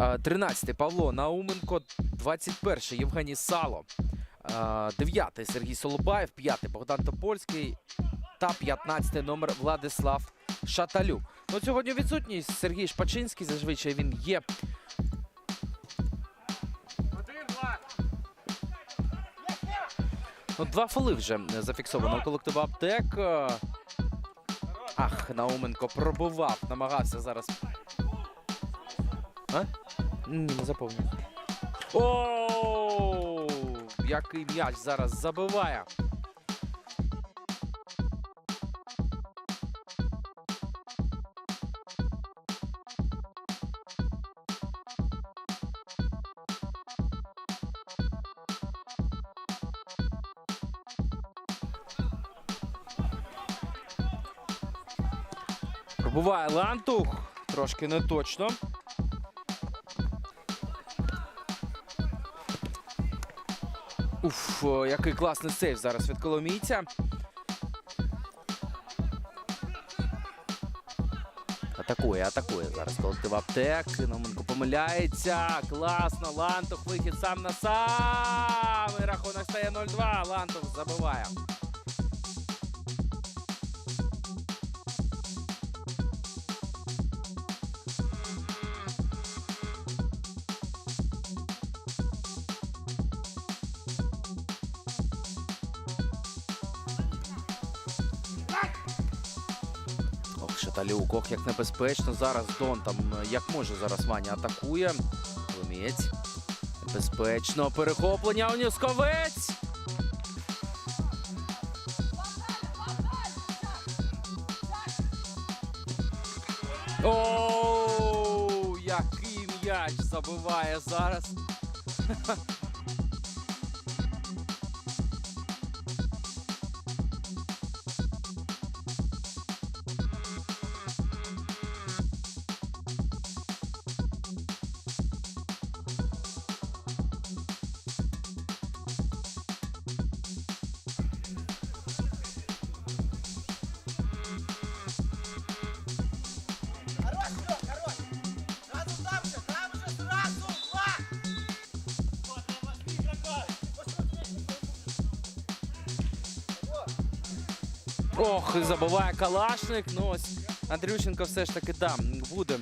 13 Павло Науменко, 21 Євгеній Сало, 9 Сергій Солобаєв, 5 Богдан Топольський та 15 номер Владислав Шаталюк. Ну, сьогодні відсутність Сергій Шпачинський, зазвичай він є. Ну, два фоли вже зафіксовано у колективу Аптек. Ах, Науменко пробував, намагався зараз. А? Ні, не заповнив. О, який м'яч зараз забиває. Пробуває лантух. Трошки не Уф, який класний сейв зараз від коломійця. Атакує, атакує зараз колектив аптек. Номенко помиляється. Класно. Лантух вихід сам на сам. І рахунок стає 0-2. Лантух забиває. Ох, Шаталюк, ох, як небезпечно. Зараз Дон там е, як може зараз Ваня атакує. Ломієць. Небезпечно. Перехоплення у Нюсковець. Оу, який м'яч забиває зараз. Ох, і забиває Калашник. Ну ось Андрющенко все ж таки да, буде.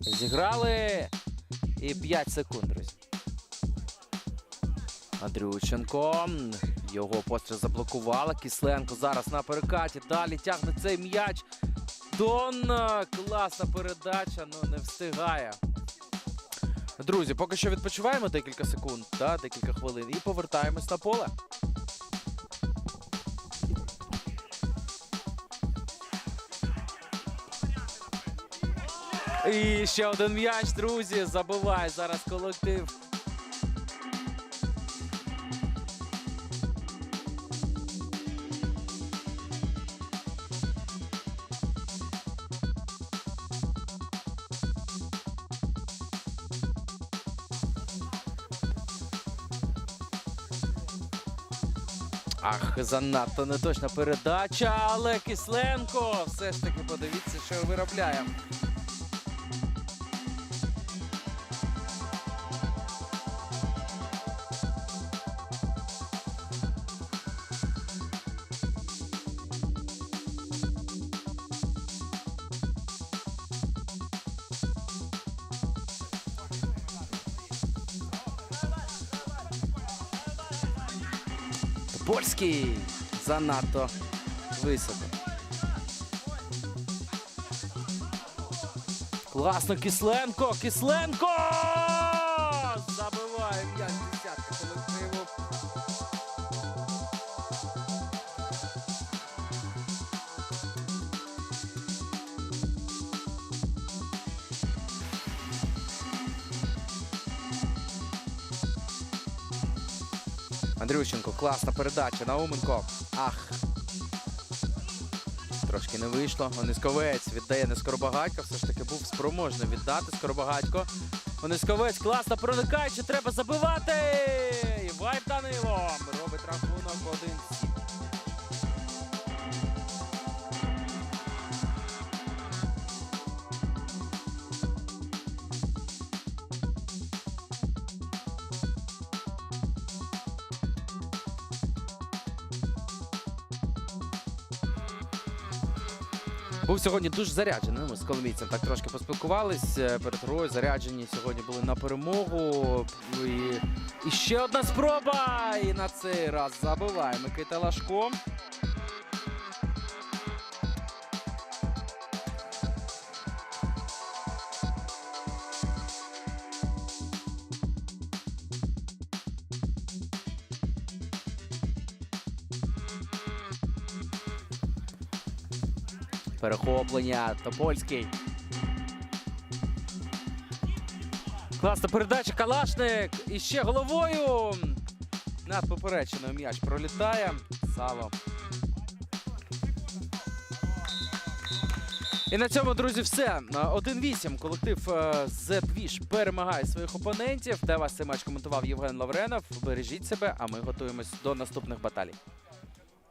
Зіграли. І 5 секунд, друзі. Андрюченко. Його постріл заблокувала. Кисленко зараз на перекаті. Далі тягне цей м'яч. Дон. Класна передача, ну не встигає. Друзі, поки що відпочиваємо декілька секунд, да, декілька хвилин, і повертаємось на поле. І ще один м'яч, друзі. Забиває зараз колектив. Ах, занадто неточна передача, але Кисленко все ж таки подивіться, що виробляє. Польський занадто високо. Класно, Кисленко! Кисленко! Андрющенко, класна передача. Науменко. Ах. Трошки не вийшло. Онисковець віддає не Скоробагатько. Все ж таки був спроможний віддати Скоробагатько. Онисковець класно проникаючи, треба забивати. І Вайп Данило робить рахунок 1-7. Був сьогодні дуже заряджений. Ми з коломійцем так трошки поспілкувались е, перед грою. Заряджені сьогодні були на перемогу. І, і ще одна спроба. І на цей раз забиває Микита Лашко. Перехоплення Топольський. Класна передача Калашник. І ще головою. Над поперечиною м'яч пролітає. Сало. І на цьому, друзі, все. 1-8. Колектив е, The Двіж перемагає своїх опонентів. Для вас цей матч коментував Євген Лавренов. Бережіть себе, а ми готуємось до наступних баталій.